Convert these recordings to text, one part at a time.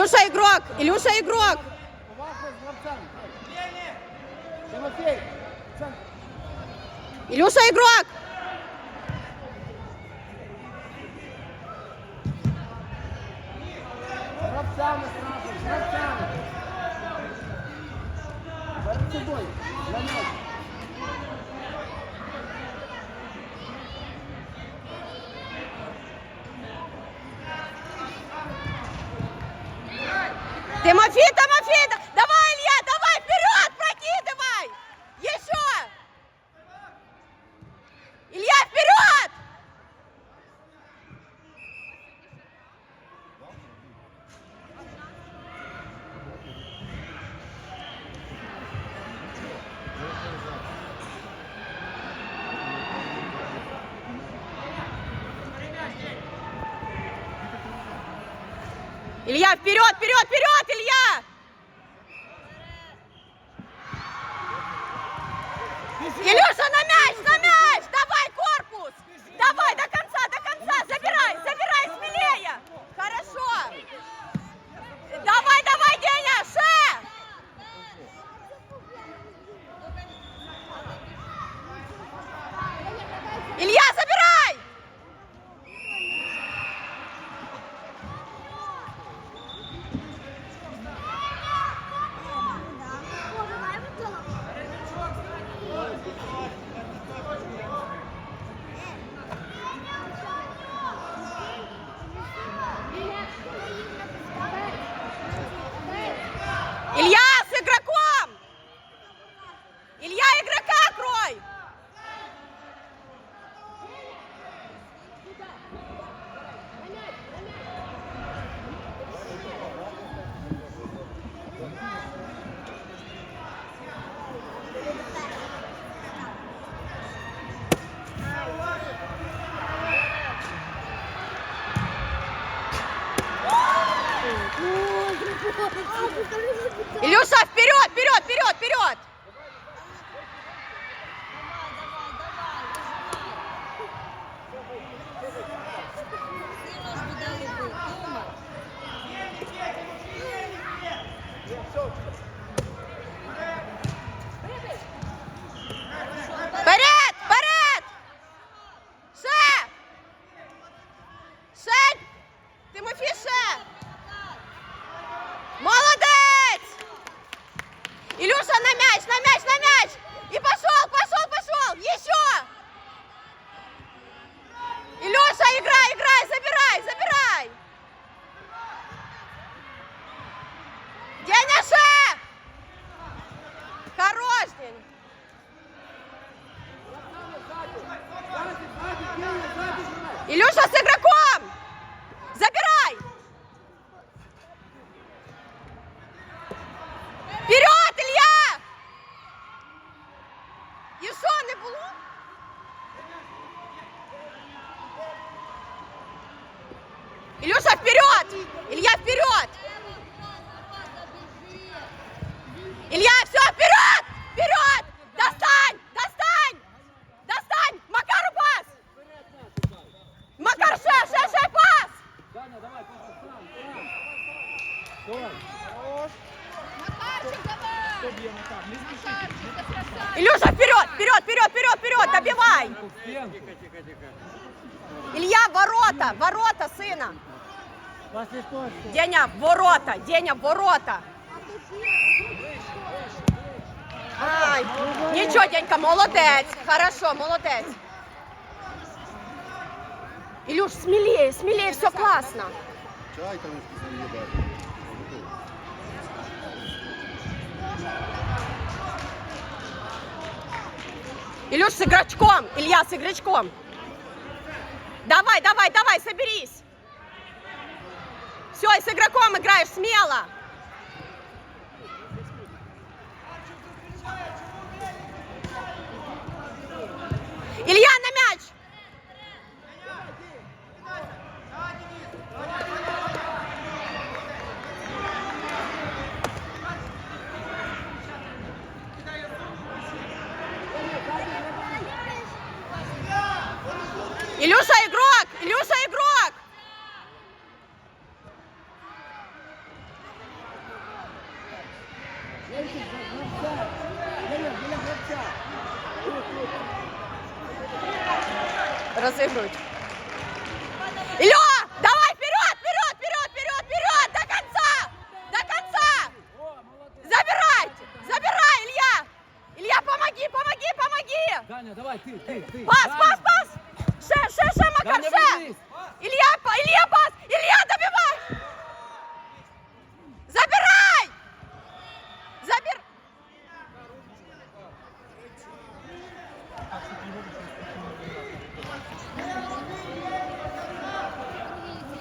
Илюша игрок! Илюша игрок! Илюша игрок! Илья, вперед, вперед, вперед, Илья! Илюша, вперед, вперед, вперед, вперед! Илюша, сыграй! ворота сына. Деня, ворота, Деня, ворота. Ай, ничего, Денька, молодець. Хорошо, молодець. Илюш, смелее, смелее, все классно. Илюш, с игрочком. Илья, с игрочком. Давай, давай, давай, соберись. Все, с игроком играешь смело. Илья на мяч! Илюша,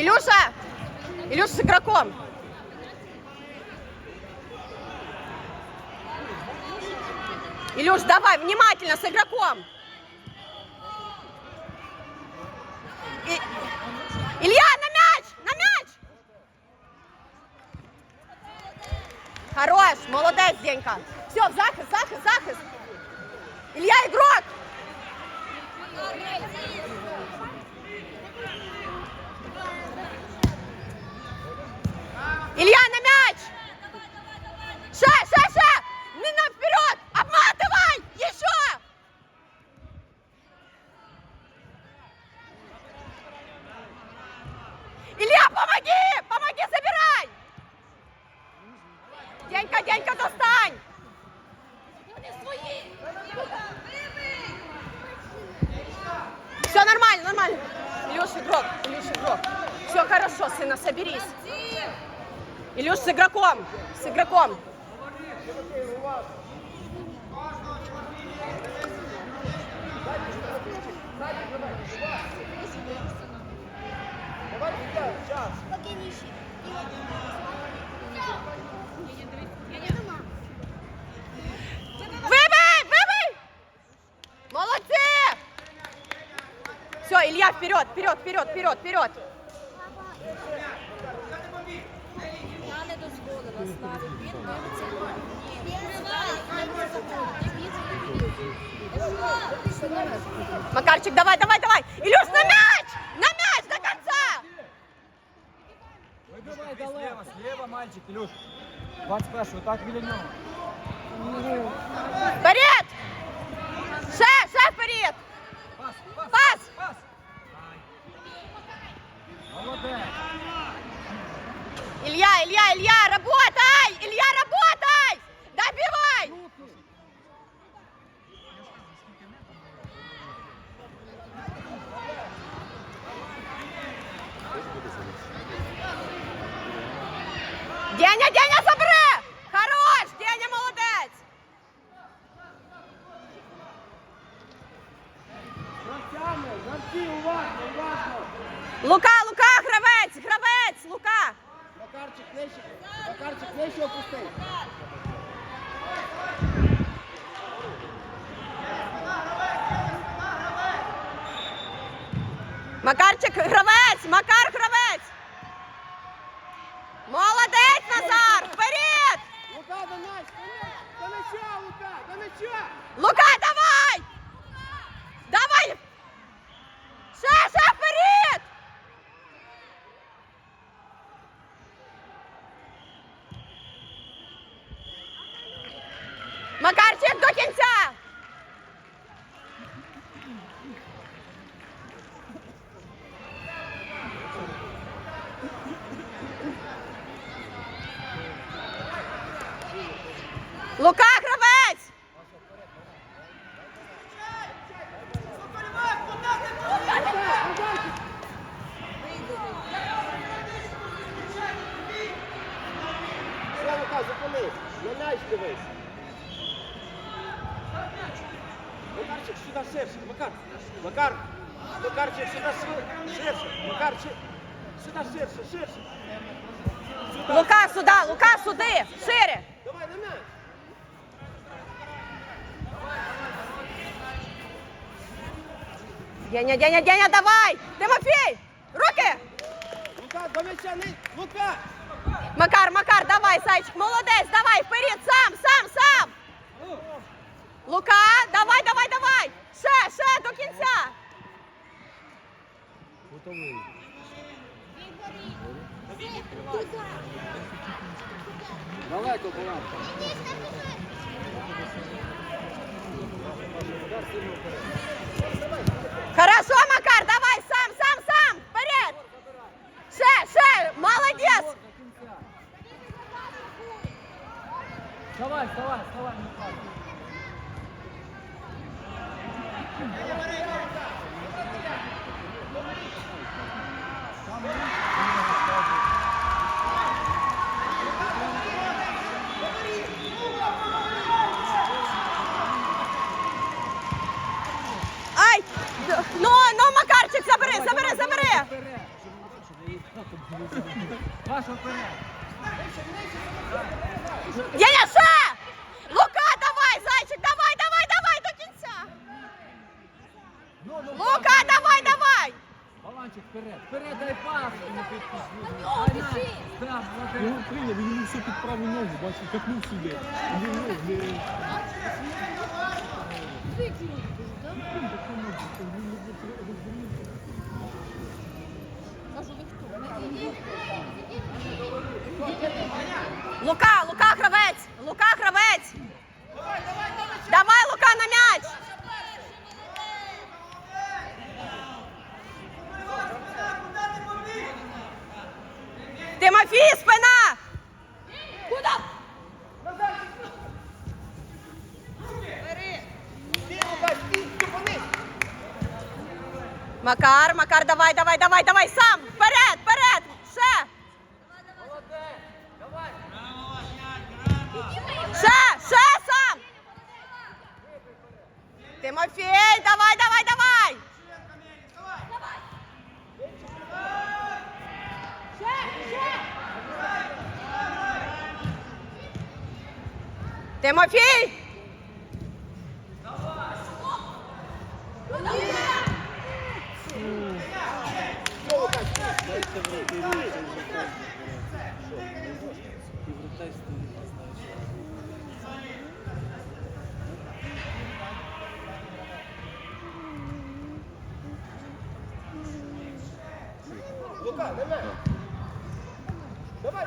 Илюша! Илюша с игроком! Илюш, давай, внимательно, с игроком! И- Илья, на мяч! На мяч! Хорош, молодец, Денька. Все, в захист, захист, захист. Илья, игрок! Илья, на мяч! Ша, ша, ша! Не на вперед! Обматывай! Еще! Илья, помоги! Помоги, забирай! Денька, Денька, достань! Все нормально, нормально. Илюш, игрок, Илюш, игрок. Все хорошо, сына, соберись. Илюш, с игроком, с игроком. Выбей, выбей! Молодцы! Все, Илья, вперед, вперед, вперед, вперед, вперед. Макарчик, давай, давай, давай. Илюш, на мяч! На мяч до конца! Вибивай далеко. Слева, мальчик, Ілюш. 21, так біля нього. Вперед! Ше, ше, вперед! Пас, пас, Пас! пас. Молодець. Илья, Илья, Илья, работай! Илья, работай! Добивай! Деня, Деня, забери! Хорош! Деня, молодець! Лука, Лука, гравець, гравець, Лука! Макарчик, нижче. Макарчик, нижче опусти. Макарчик, гравець, Макар, гравець! Молодець, Назар! Вперед! Лука, до м'яч, до м'яч, до м'яча, Лука, до м'яча. Лука, давай! Давай! Ще, ще вперед! Макарчик до кінця! Лука, гравець! Все, Лука, зупинись. На м'яч дивись. Макарчик, сюди ширше. Макар. Макар. Макарчик, сюди ширше. Ширше. Макарчик. Сюди ширше, ширше. Сюди. Лука сюди, Лука сюди, шире. Давай на м'яч. Деня, Деня, Деня, давай! Тимофій! Руки! Лука, до м'яча, не... Лука! Макар, Макар, давай, зайчик, молодець, давай, вперед, сам, сам, сам! Лука, давай, давай, давай! Ще, ще, до кінця! Готовий. Далеко баланс. Хорошо, Макар, давай, сам, сам, сам, вперед. Ще, ще, молодець. Вставай, вставай, вставай. Ай, ну, ну, Макарчик, забери, забери, забери. Ще. Лука, давай, зайчик, давай, давай, давай до кінця. Лука, давай, давай. Баланчик вперед. Вперед, дай пас. Нього біжи. Там, Його прийняв, він все під праву ногу, бачиш, капнув сюди. Він, ну, не-? Лука, Лука, гравець, Лука, гравець. Давай, Лука, на м'яч. Тимофій, Макар, Макар, давай, давай, давай, давай, сам. Вперед, вперед. Ще. Ще, ще сам. Тимофій, давай, давай, давай. Тимофій! Лука, давай. Давай,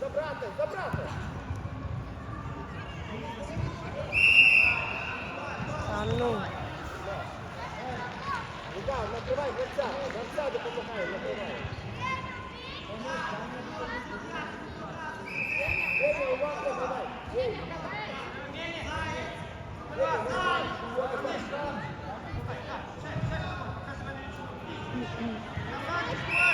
забрати, забрати. А ну. Лука, накривай гравця, гравця допомагай, накривай. Ей, уважно, давай. Ей. Молодець!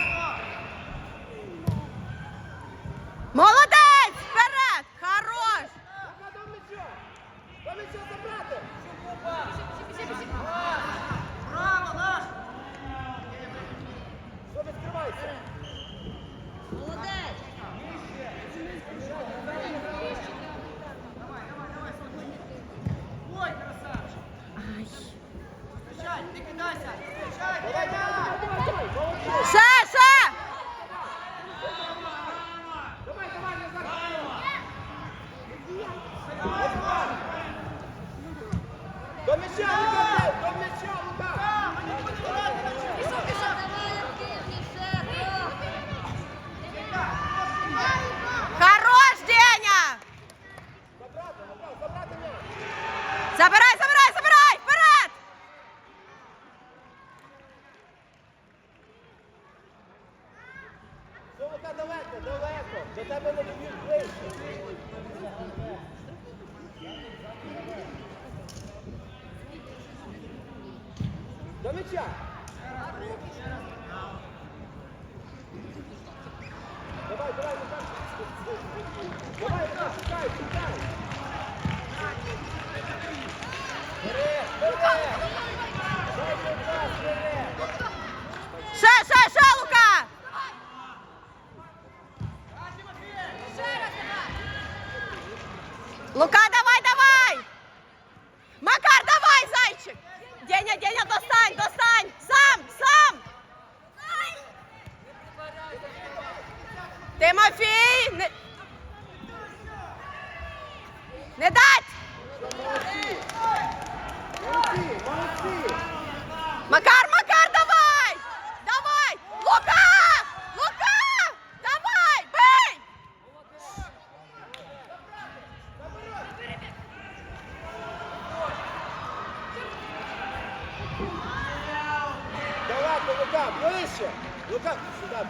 До м'яча. Давай, давай, Лука. Давай, Лука, шукай, шукай. Вперед, вперед. Дайте пас, вперед. Ще, ще,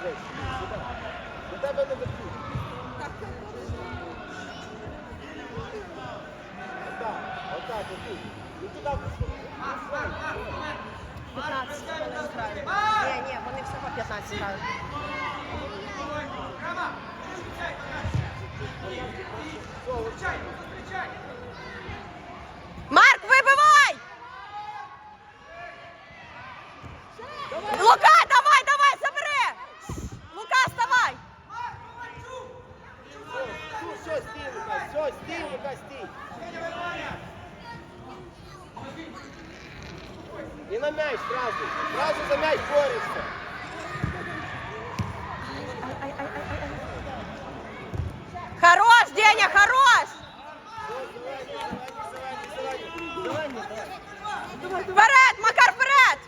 Thanks. І на м'яч сразу. Сразу за м'яч борешся. Хорош, Деня, хорош! Вперед, Макар, вперед!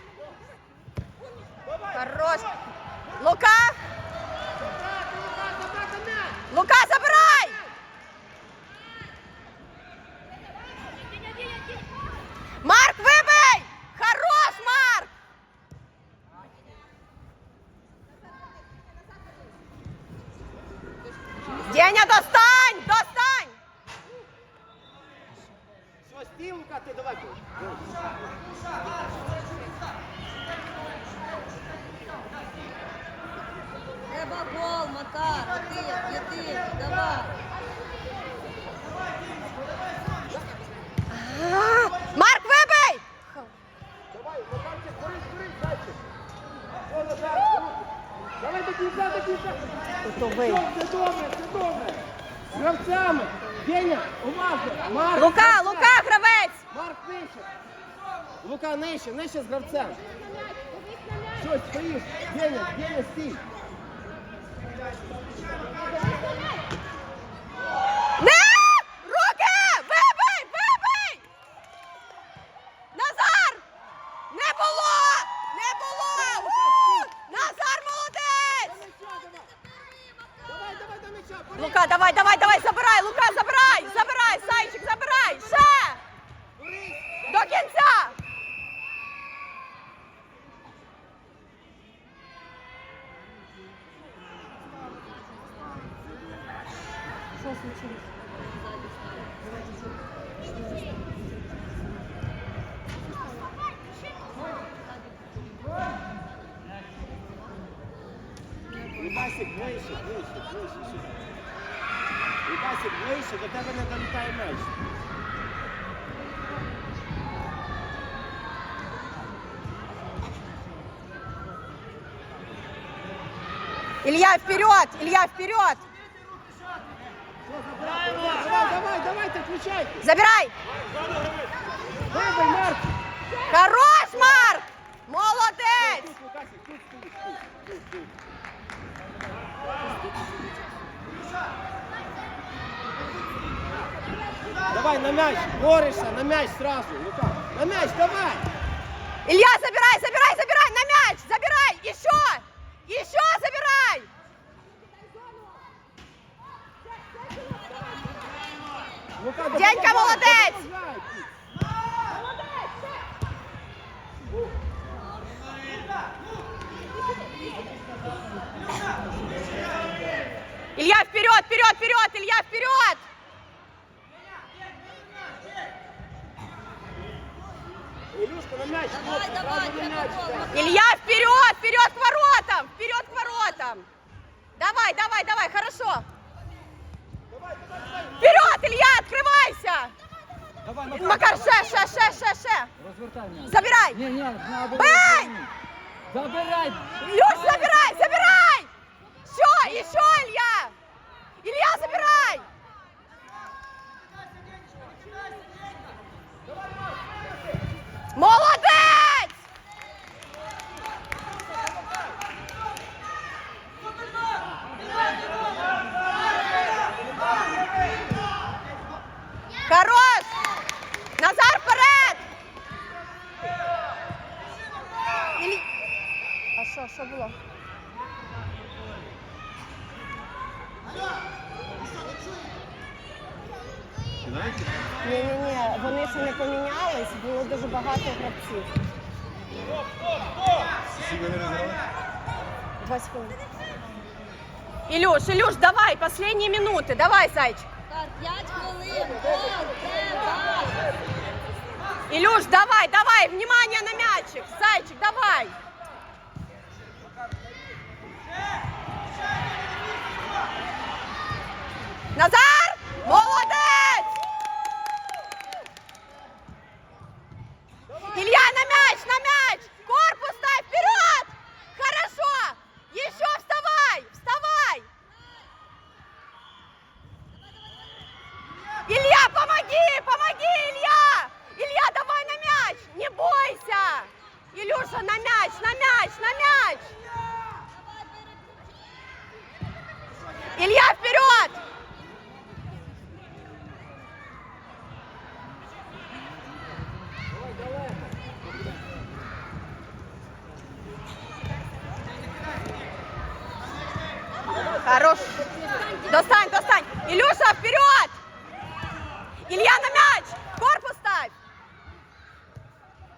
Хорош! Лука, Макар. Один, один, давай. Марк, вибий! Давай, Макарчик, борись, борись, зайчик. Назад, руки. Давай до кінця, до кінця. Готовий. Все, все добре, все добре. З гравцями. Деня, уважно. Марк, Лука, гравця. Лука, гравець! Марк нижче. Лука нижче, нижче з гравцем. Що, стоїш? Деня, Деня, стій. Лука, давай, давай, давай, забирай! Лука, вперед! Илья, вперед! Давай, давай. Забирай! Вибий, Марк. Хорош, Марк! Тут. Давай на мяч, борешься, на мяч сразу, Лука. На мяч, давай! Илья, забирай, забирай, забирай на мяч! Забирай! Еще! Еще забирай! Допомагай, молодець! Илья, вперед, вперед, вперед! Илья, вперед! Илюшка, на мяч, Давай, давай, на да. Илья, вперед, вперед к воротам! Вперед к воротам! Давай, давай, давай, хорошо! Вперед, открывайся! Давай, Макар. Макар, ще, ще, ще, ще, ще! Розвертай м'яч. Забирай! Ні, ні, наоборот. Бей! Забирай! Люш, забирай, забирай! Все, еще, Илья! Илья, забирай! що, що було? Кидаєте? Ні, ні, ні, вони ще не помінялись, було дуже багато гравців. Всі вони розіграли? 20 хвилин. Илюш, Илюш, давай, последние минуты. Давай, зайчик. Макар, 5 хвилин. Гол, треба. Илюш, давай, давай, внимание на мячик. Зайчик, давай. Назар! Молодець! Илья, на мяч, на мяч! Корпус ставь вперед! Хорошо! Еще вставай! Вставай! Илья, помоги! Помоги, Илья! Илья, давай на мяч! Не бойся! Илюша, на мяч, на мяч, на мяч! Илья, вперед! Хорош. Достань, достань. Илюша, вперед! Илья на мяч! Корпус ставь!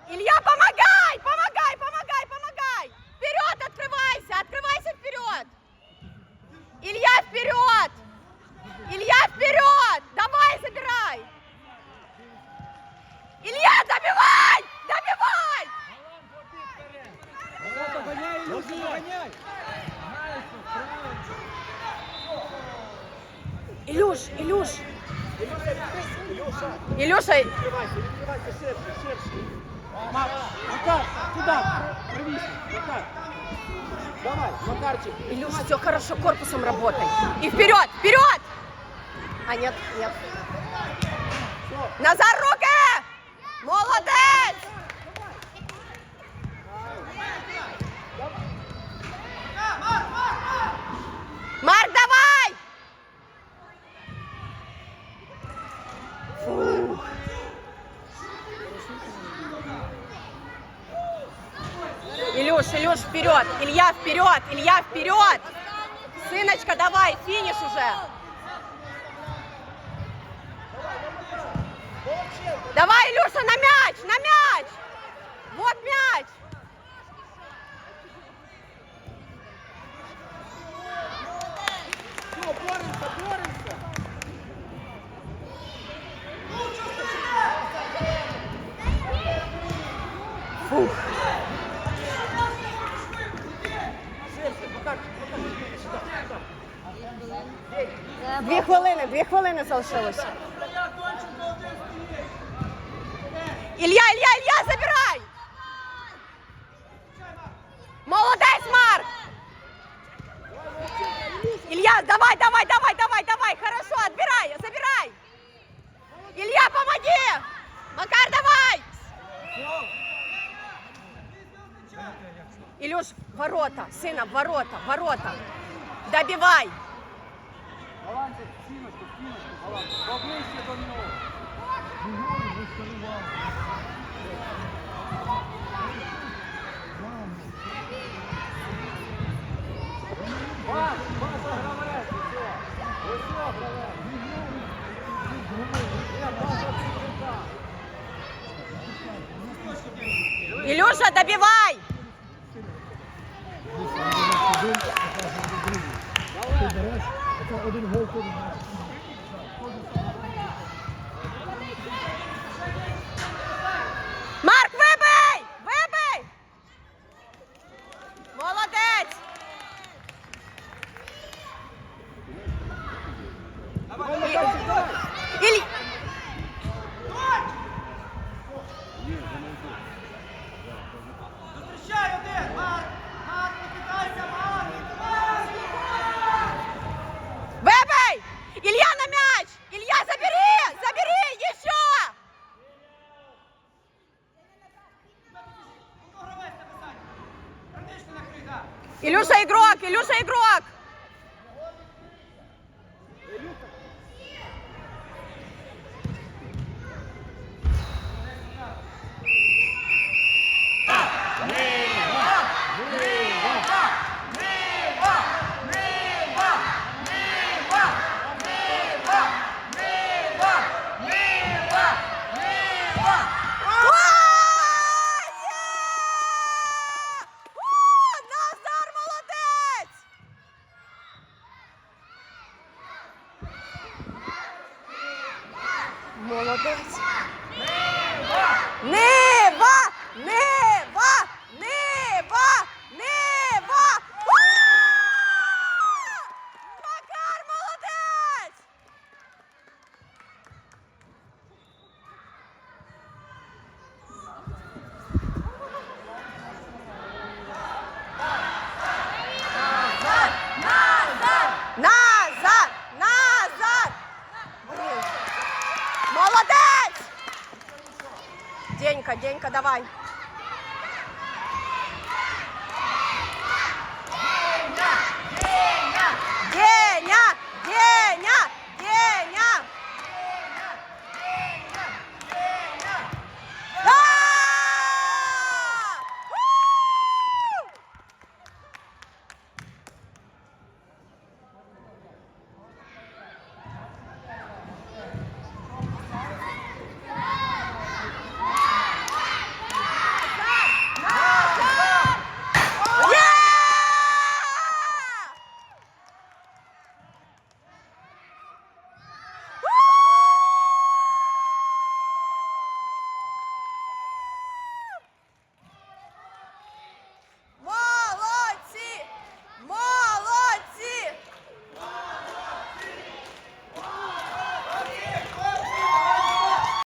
Илья, помогай! Помогай, помогай, помогай! Вперед открывайся! Открывайся вперед! Илья, вперед! Илья, вперед! Давай, забирай! Илья, добивай! Добивай! Догоняй, Илюша, догоняй! Илюш, Илюш! Илюша, Илюша, відкривайся, відкривайся ширше, ширше. Ма- Макар, туда, привись, Макар. Давай, Макарчик. Илюш, все хорошо, корпусом работай. И вперед, вперед! А нет, нет. Назар, руки! Молодец! Марк, давай! Фух. Илюш, Илюш, вперед! Илья, вперед! Илья, вперед! Сыночка, давай, финиш уже! Давай, Илюша, на мяч, на мяч! Вот мяч! Все, боремся, боремся. Фух. Ширше, Макарчик, Макарчик, сюда, сюда. Треба. Дві хвилини, дві хвилини залишилось. Илья, Илья, Илья, забирай! Молодець, Марк! Илья, давай, давай, давай, давай, давай, хорошо, отбирай, забирай! Илья, помоги! Макар, давай! Илюш, ворота, сына, ворота, ворота. Добивай! Балансик, стіночку, стіночку, баланс. Поближче до нього. Бігом, розкривав. Пас, пас, гравець, все. Ось все, гравець. Ні, пас, відкрита. Илюша, добивай! Ти береш, це один гол кожен давай.